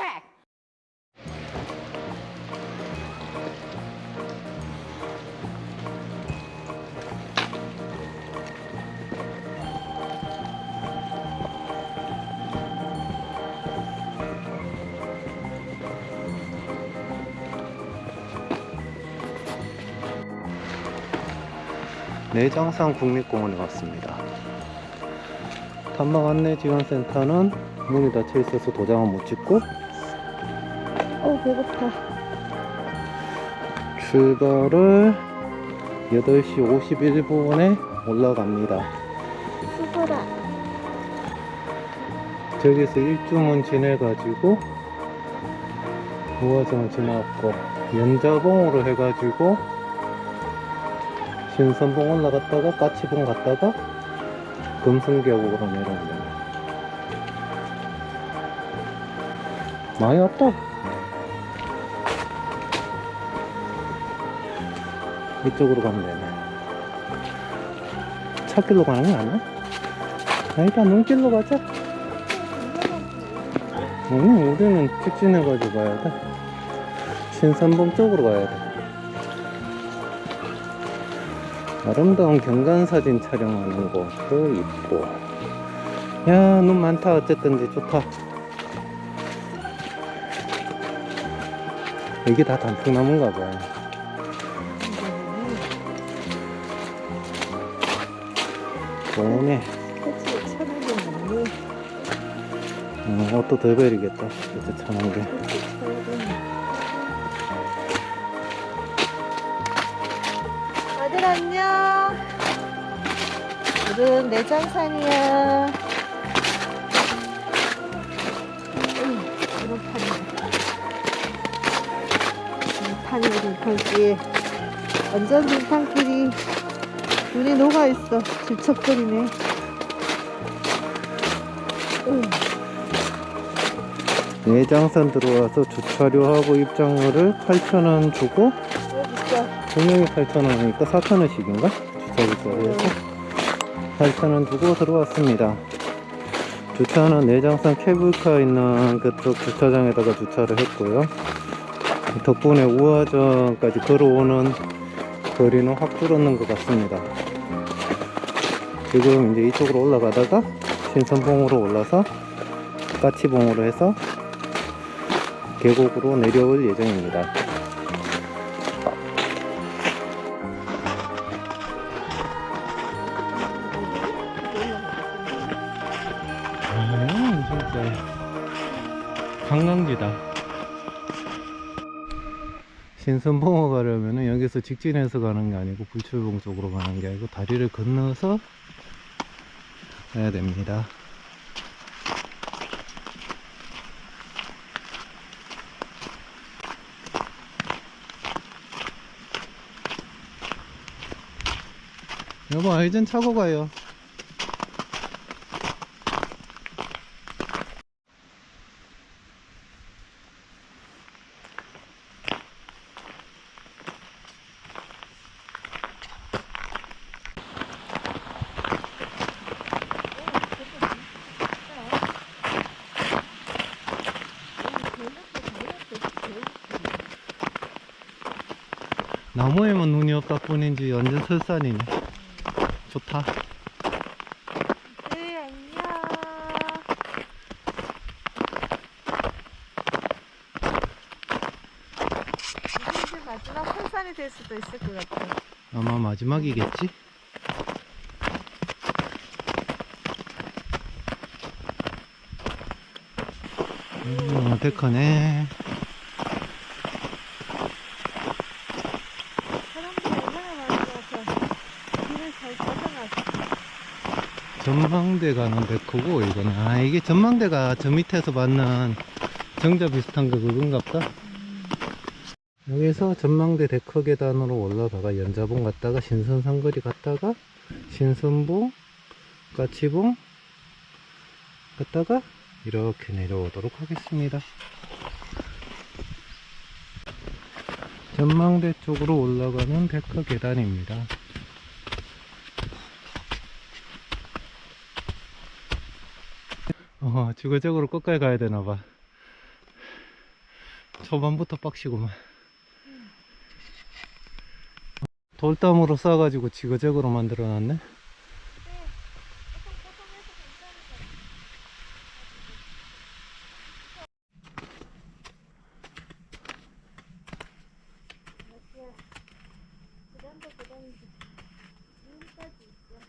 track. 내장산 국립공원에 왔습니다. 탐방 안내 지원센터는 문이 닫혀 있어서 도장은 못 찍고 어, 배고파. 출발을 8시 51분에 올라갑니다. 수고라. 저기서 일주문 지내가지고 우화정을 지나갔고 연자봉으로 해가지고 신선봉 올라갔다가 까치봉 갔다가 금승계곡으로 내려오면 됩니다. 많이 왔다. 이쪽으로 가면 되네. 차길로 가는 거 아니야? 아니다, 눈길로 가자. 아니, 우리는 직진해가지고 가야 돼. 신선봉 쪽으로 가야 돼. 아름다운 경관 사진 촬영하는 곳도 있고. 야, 눈 많다. 어쨌든지 좋다. 이게 다 단풍나무인가 봐. 넘니? 음, 옷도 더 베리겠다. 이제 천한 게. 아들 안녕. 오늘은 내장산이야. 응, 이런 판이야. 판이 빙판길. 완전 빙판길이 눈이 녹아 있어. 질척거리네. 응. 내장산 들어와서 주차료하고 입장료를 8,000원 주고 명이 8,000원이니까 4,000원씩인가? 주차비까지 해서 8,000원 주고 들어왔습니다. 주차는 내장산 케이블카 있는 그쪽 주차장에다가 주차를 했고요. 덕분에 우화전까지 걸어오는 거리는 확 줄었는 것 같습니다. 지금 이제 이쪽으로 올라가다가 신선봉으로 올라서 까치봉으로 해서 계곡으로 내려올 예정입니다. 아, 진짜 관광지다. 신선봉어 가려면은 여기서 직진해서 가는 게 아니고 불출봉 쪽으로 가는 게 아니고 다리를 건너서 가야 됩니다. 여보, 아이젠 차고 가요. 나무에만 뿐인지 완전 설산이네. 좋다. 네, 안녕. 이제 마지막 설산이 될 수도 있을 것 같아. 아마 마지막이겠지? 음, 데크네. 사람들이 얼마나 많이 와서 길을 잘 찾아놨어. 전망대 가는 데크고, 이거는. 아, 이게 전망대가 저 밑에서 받는 정자 비슷한 거 그건갑다. 여기서 전망대 데크 계단으로 올라가가 연자봉 갔다가 신선상거리 갔다가 신선봉, 까치봉 갔다가 이렇게 내려오도록 하겠습니다. 전망대 쪽으로 올라가는 데크 계단입니다. 어, 주거적으로 끝까지 가야 되나봐. 초반부터 빡시구만. 돌담으로 싸가지고 지그재그로 만들어 놨네. 그다음도 그다음도 눈까지 있어.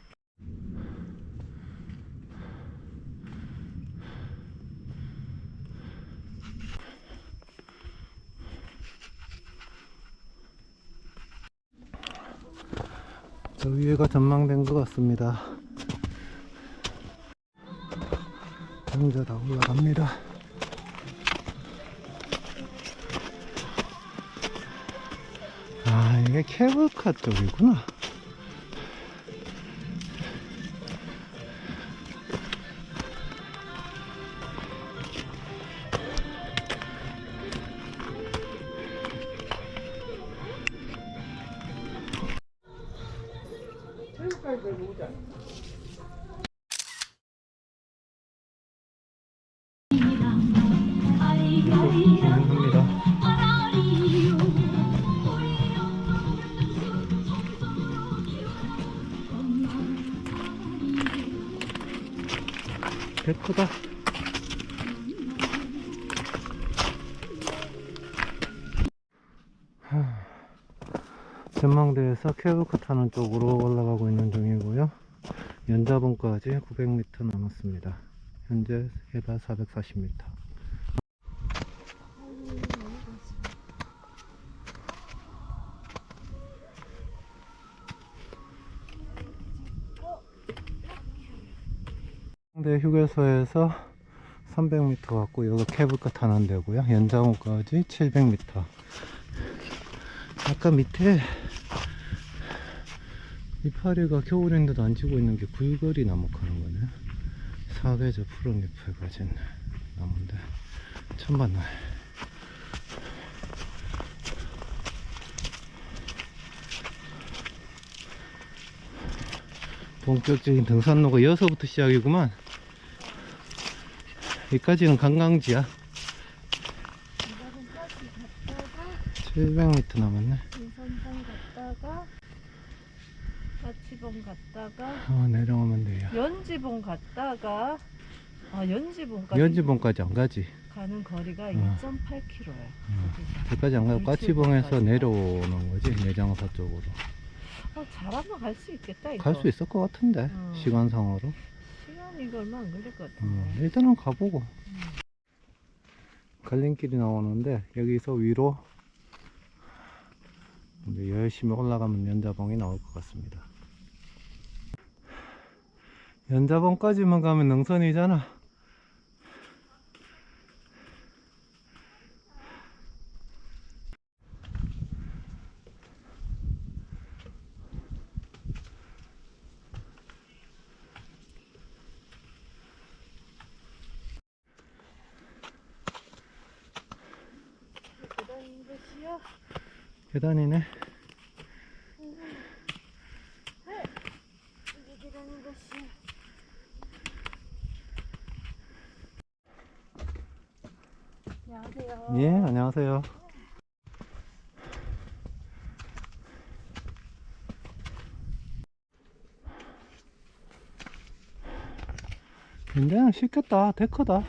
저 위에가 같습니다. 혼자 다 올라갑니다. 아, 이게 케이블카 쪽이구나. 전망대에서 케이블카 타는 쪽으로 올라가고 있는 중이고요. 연자봉까지 900m 남았습니다. 현재 해발 440m. 네, 휴게소에서 300m 왔고 여기 케이블카 타는 데고요. 연장호까지 700m. 아까 밑에 이파리가 겨울인데도 안 지고 있는 게 굴거리 나무하는 거네. 사계절 푸른 잎을 가진 나무인데 처음 봤네. 본격적인 등산로가 여기서부터 시작이구만. 여기까지는 관광지야. 이거는 700m 남았네. 등산봉 갔다가 어, 내려오면 돼요. 연지봉 갔다가 아 연지봉까지 연지봉까지 안 가지. 가는 거리가 어. 2.8km야. 어, 저까지 안 가고 까치봉에서 내려오는 거지. 내장사 쪽으로. 어, 잘하면 갈 수 있겠다 이거. 갈 수 있을 것 같은데. 어. 시간상으로. 시간이 이거 얼마 안 걸릴 것 어, 같은데. 일단은 가보고. 갈림길이 나오는데 여기서 위로 이제 열심히 올라가면 연자봉이 나올 것 같습니다. 연자봉까지만 가면 능선이잖아. 계단이네. 이게 그런 것이요. 안녕하세요. 예, 안녕하세요. 쉽겠다. 데크다.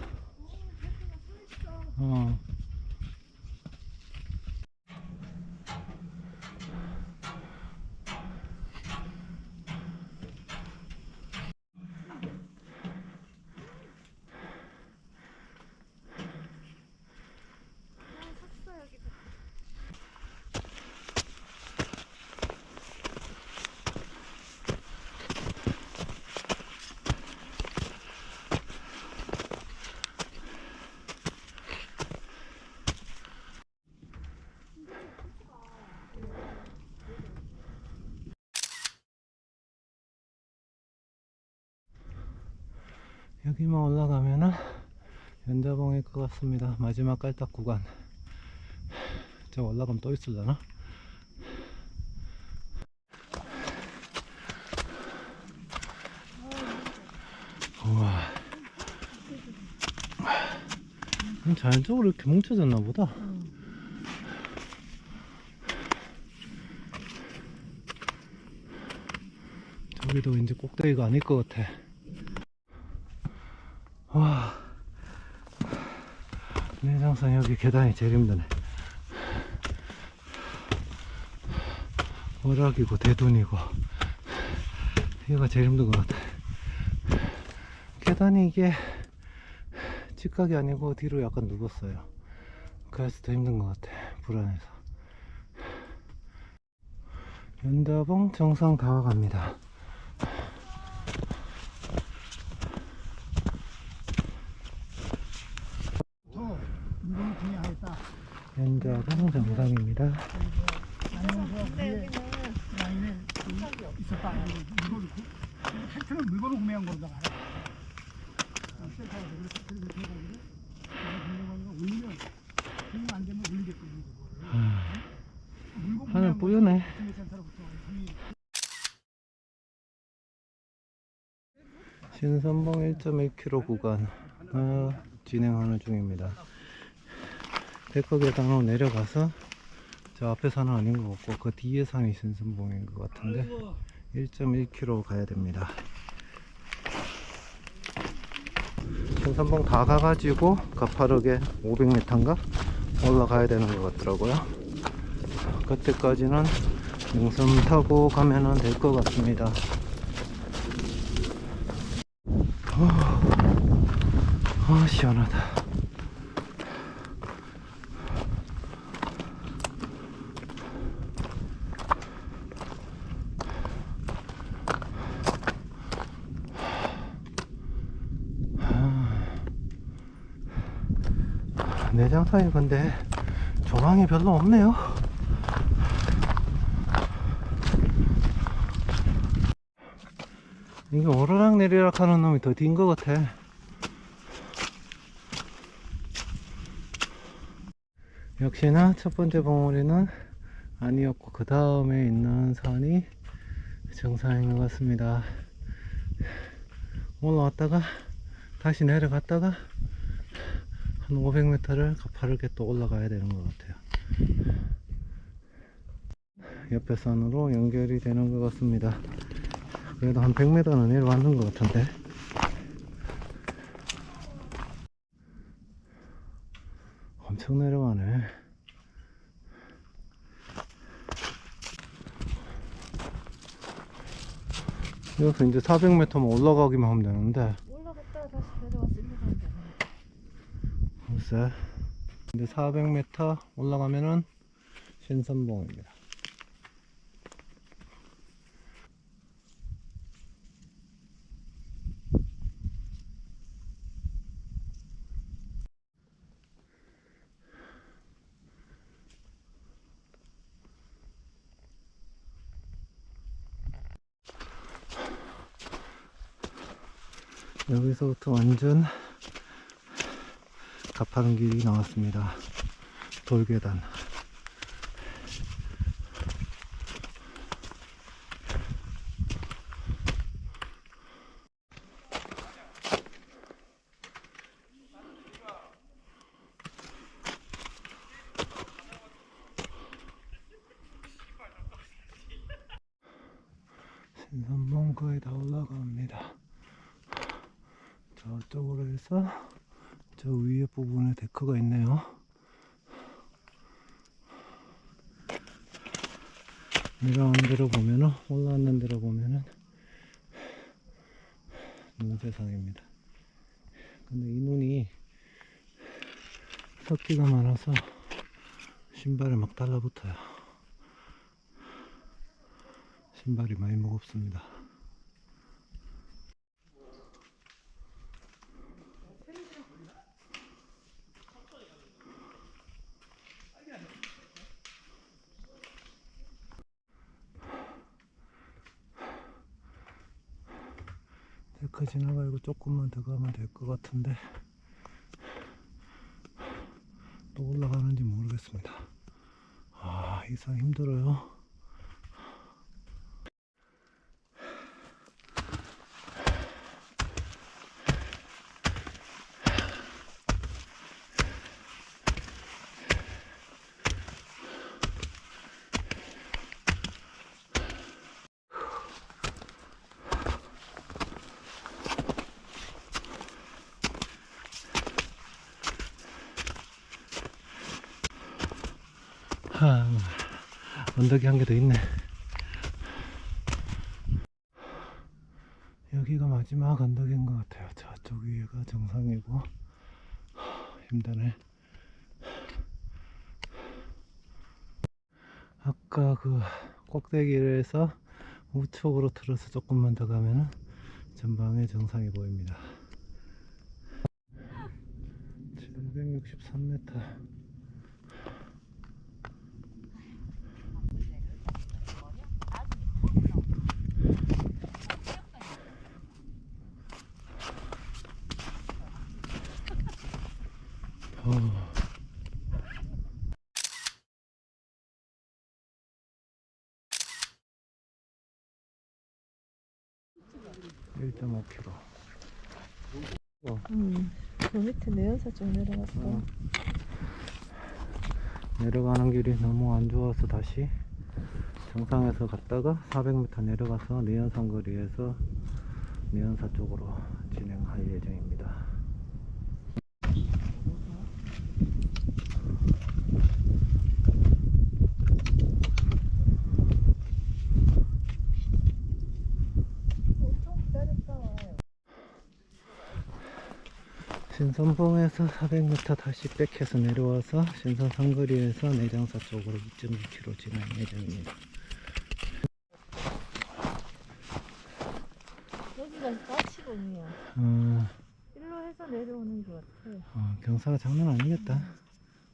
여기만 올라가면은 연자봉일 것 같습니다. 마지막 깔딱 구간. 저 올라가면 또 있을려나? 우와. 자연적으로 이렇게 뭉쳐졌나 보다. 저기도 이제 꼭대기가 아닐 것 같아. 내장산 여기 계단이 제일 힘드네. 월락이고 대둔이고 여기가 제일 힘든 것 같아. 계단이 이게 직각이 아니고 뒤로 약간 누웠어요. 그래서 더 힘든 것 같아. 불안해서. 연다봉 정상 다 와갑니다. 더 이건 중요하겠다. 연다봉 정상입니다. 아니면서 근데 여기는 라인에 있었다. 이걸 헬트는 물건을 구매한 거다 말이야. 센터에서 그래서 해가지고 그래서 올리면 공안 되면 올리겠거든. 음, 물건 하늘 구매한 뿌연해. 구매센터로부터 신선봉 1.1km 구간 어, 진행하는 중입니다. 데커 계단으로 내려가서 저 앞에 산은 아닌 것 같고 그 뒤에 산이 신선봉인 것 같은데 1.1km 가야 됩니다. 신선봉 다 가가지고 가파르게 500m인가 올라가야 되는 것 같더라고요. 그때까지는 능선 타고 가면은 될것 같습니다. 아 시원하다 사이 근데 조망이 별로 없네요. 이게 오르락 내리락 하는 놈이 더 딘 것 같아. 역시나 첫 번째 봉우리는 아니었고 그 다음에 있는 산이 정상인 것 같습니다. 올라왔다가 다시 내려갔다가 한 500m를 가파르게 또 올라가야 되는 것 같아요. 옆에 산으로 연결이 되는 것 같습니다. 그래도 한 100m는 내려왔는 것 같은데. 엄청 내려가네. 여기서 이제 400m만 올라가기만 하면 되는데, 올라갔다가 다시 내려와서 일로 가면 되네. 글쎄. 이제 400m 올라가면은 신선봉입니다. 여기서부터 완전 가파른 길이 나왔습니다. 돌계단. 신선봉 거의 다 올라갑니다. 저쪽으로 해서 저 위에 부분에 데크가 있네요. 내려온 데로 보면은 올라왔는 데로 보면은 눈 세상입니다. 근데 이 눈이 섞기가 많아서 신발에 막 달라붙어요. 신발이 많이 무겁습니다. 데크 지나가고 조금만 더 가면 될 것 같은데 또 모르겠습니다. 아, 이상 힘들어요. 언덕이 한 개 더 있네. 여기가 마지막 언덕인 것 같아요. 저쪽 위에가 정상이고 하, 힘드네. 아까 그 꼭대기에서 우측으로 틀어서 조금만 더 가면은 전방에 정상이 보입니다. 763m. 1.5km. 음, 저 밑에 내연사 쪽 내려갔어. 어. 내려가는 길이 너무 안 좋아서 다시 정상에서 갔다가 400m 내려가서 내연산 거리에서 내연사 쪽으로 진행할 예정입니다. 신선봉에서 400m 다시 백해서 내려와서 신선 상거리에서 내장사 쪽으로 2.2km 진행 예정입니다. 여기가 까치봉이야. 어, 일로 해서 내려오는 것 같아. 어, 경사가 장난 아니겠다.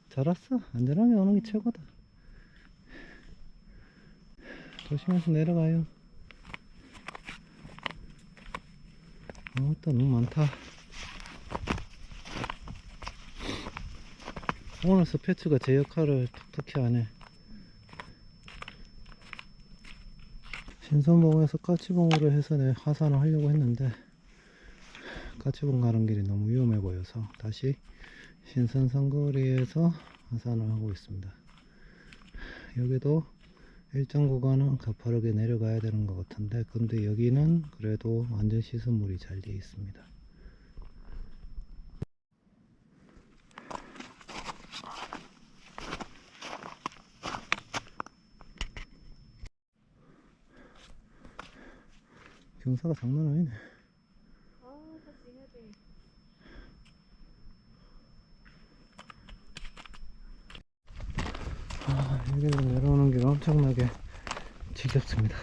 잘 왔어. 안전하게 오는 게 최고다. 조심해서 내려가요. 어, 또 너무 많다. 오늘 스패츠가 제 역할을 톡톡히 하네. 신선봉에서 까치봉으로 해서 내 하산을 하려고 했는데 까치봉 가는 길이 너무 위험해 보여서 다시 신선상거리에서 하산을 하고 있습니다. 여기도 일정 구간은 가파르게 내려가야 되는 것 같은데 근데 여기는 그래도 완전 시선물이 잘 되어 있습니다. 경사가 장난 아니네. 아, 다시 해야 돼. 아, 여기로 내려오는 길 엄청나게 지겹습니다.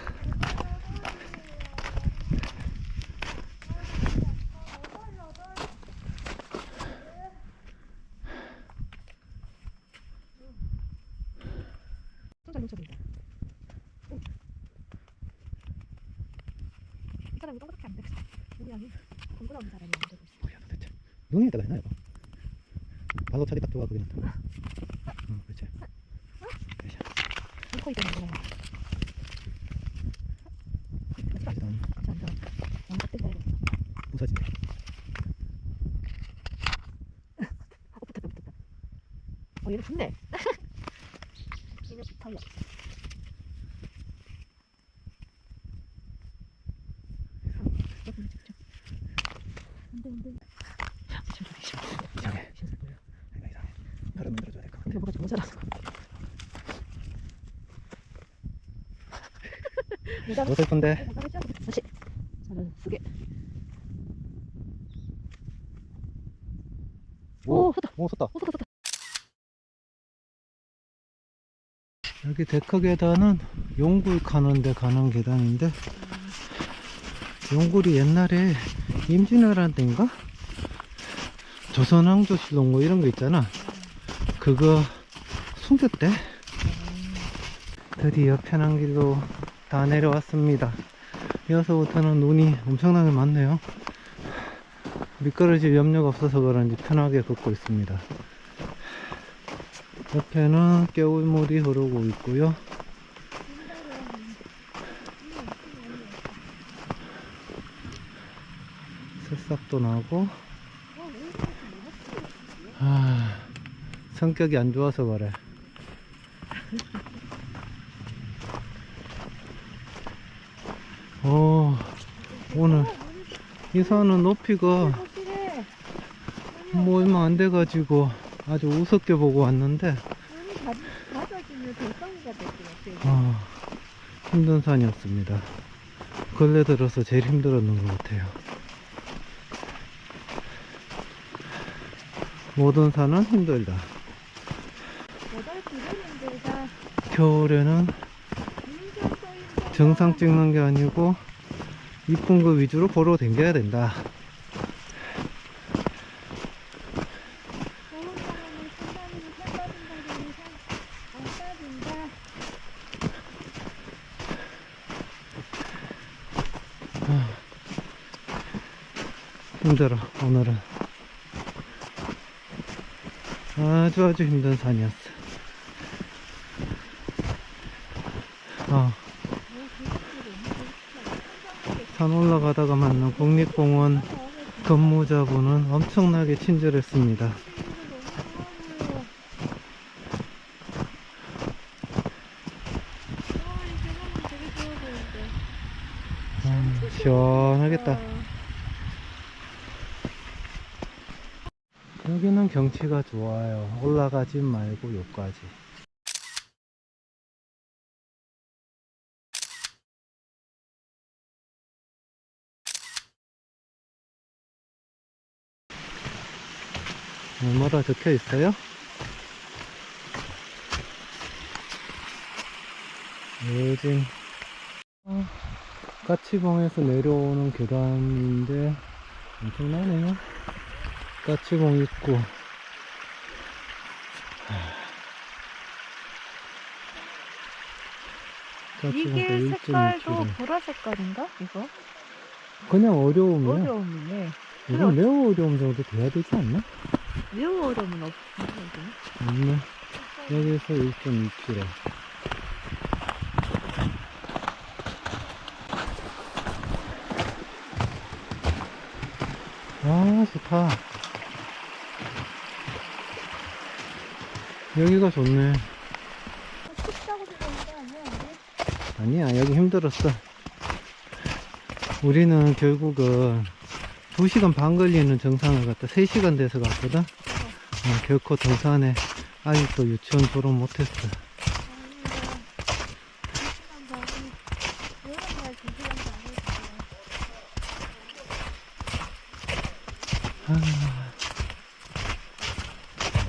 손잘 뭉쳐진다. 이 사람이 동그랗게 안 되겠어. 우리 아니 동그라운 사람이 안 되고 있어. 뭐야 도대체? 눈에다가 해놔요. 발로 차기 딱 좋아 그게 낫다. 부서진다. 어, 얘는 붙네. 얘는 붙어요. 안돼 안돼. 이상해. 내가 이상해. 바로 만들어줘야 될 것 같아. 근데 뭐가 좀 모자라서. 모자라. 어설픈데? 모자라죠? 다시. 저는 두 개. 오, 섰다. 오, 섰다. 오, 섰다, 섰다. 여기 데크 계단은 용굴 가는데 가는 계단인데 용굴이 옛날에 임진왜란 때인가? 조선왕조실록 뭐 이런 거 있잖아 그거 숨겼대 드디어 편한 길로 다 내려왔습니다 여기서부터는 눈이 엄청나게 많네요 미끄러질 염려가 없어서 그런지 편하게 걷고 있습니다 옆에는 겨울물이 흐르고 있고요. 새싹도 나고. 아, 성격이 안 좋아서 그래. 오, 오늘 이 산은 높이가. 뭐 얼마 안 돼가지고 아주 우습게 보고 왔는데. 아, 힘든 산이었습니다. 근래 들어서 제일 힘들었는 것 같아요. 모든 산은 힘들다. 겨울에는. 정상 찍는 게 아니고 이쁜 거 위주로 보러 댕겨야 된다. 빠진다. 힘들어, 오늘은. 아주 아주 힘든 산이었어. 어, 산 올라가다가 만난 국립공원 근무자분은 엄청나게 친절했습니다. 아, 시원하겠다. 여기는 경치가 좋아요. 올라가지 말고 요까지. 뭐라 적혀 있어요? 요즘 어, 까치봉에서 내려오는 계단인데 엄청나네요. 까치봉 있고 까치봉도 이게 색깔도 1.2km. 보라 색깔인가? 이거? 그냥 어려움이야. 어려움이네. 이건 매우 어려움 정도 돼야 되지 않나? 매우 없어. 여기. 없네. 여기서 1.2km. 아, 좋다. 여기가 좋네. 춥다고? 아니야, 여기 힘들었어. 우리는 결국은 2시간 반 걸리는 정상을 갔다 3시간 돼서 갔거든? 어, 결코 등산에 아직도 유치원 졸업 못했어. 아,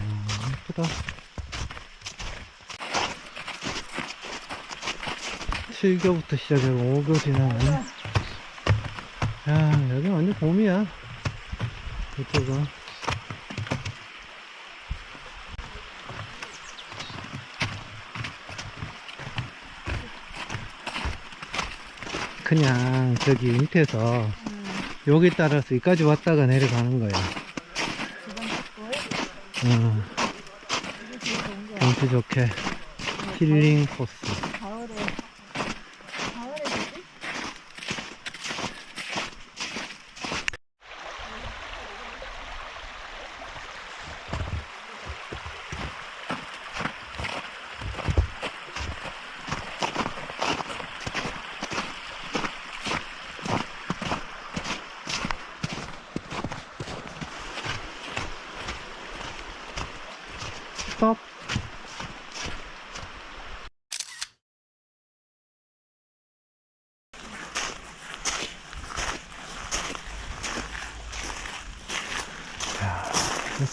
아, 예쁘다. 칠교부터 시작해서 5교 지나가네. 야, 여기 완전 봄이야. 이쪽은. 그냥 저기 밑에서 여기 따라서 여기까지 왔다가 내려가는 거야. 어, 경치 좋게 힐링 코스.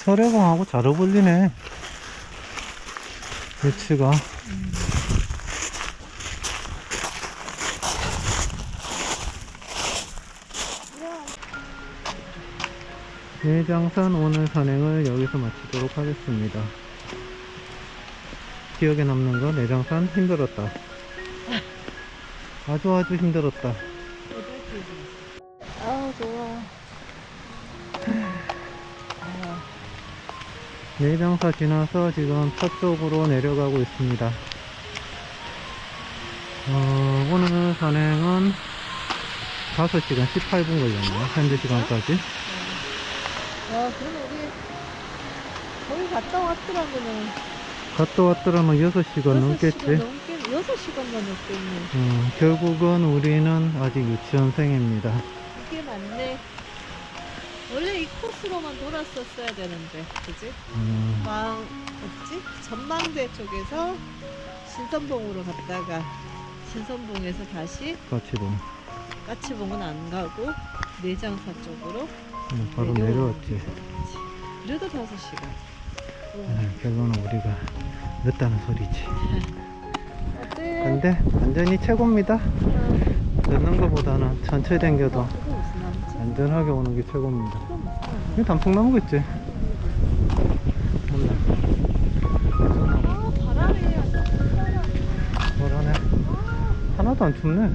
야, 설해봉하고 잘 어울리네. 배치가. 내장산 오늘 산행을 여기서 마치도록 하겠습니다. 기억에 남는 거 내장산 힘들었다. 아주 아주 힘들었다. 내장사 지나서 지금 서쪽으로 내려가고 있습니다. 어, 오늘 산행은 5시간 18분 걸렸네요. 현재 시간까지. 와 그럼 우리 거기 갔다 왔더라고는 갔다 왔더라면 6시간 넘겠지. 넘게 6시간만 넘겠네. 어, 결국은 우리는 아직 유치원생입니다. 이게 맞네. 원래 이 코스로만 돌았었어야 되는데, 그지? 음, 왕, 뭐지? 전망대 쪽에서 신선봉으로 갔다가 신선봉에서 다시 까치봉. 까치봉은 안 가고 내장사 쪽으로 음, 바로 내려오는 내려왔지. 길이었지. 그래도 5시간. 네, 결론은 우리가 늦다는 소리지. 어때? 근데 완전히 최고입니다. 늦는 것보다는 천천히 나무지? 안전하게 오는 게 최고입니다. 이거 단풍나무겠지? 몰라. 아 바람이 뭐라네. 하나도 안 춥네.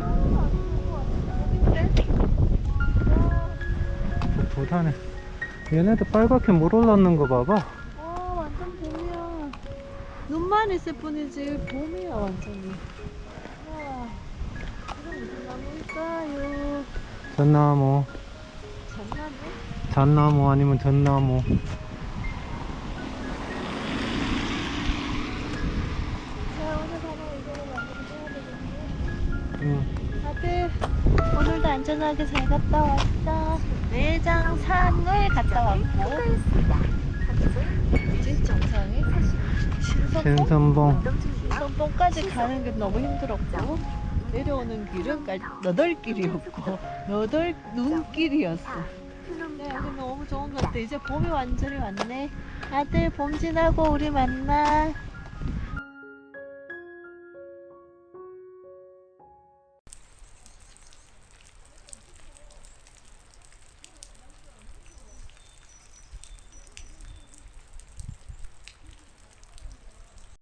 보다네. 얘네들 빨갛게 물 올랐는 거 봐봐. 와 완전 봄이야. 눈만 있을 뿐이지 봄이야 완전히. 와 이거 무슨 나무일까요? 전나무, 전나무? 아니면 전나무. 응. 다들 오늘도 안전하게 잘 갔다 왔어. 내장산을 갔다 왔고. 이제 정상에 신선봉 신선봉. 신선봉까지 가는 게 너무 힘들었고 내려오는 길은 깔- 너덜길이었고 너덜 눈길이었어. 네, 여기 너무 좋은 것 같아. 이제 봄이 완전히 왔네. 아들 봄 지나고 우리 만나.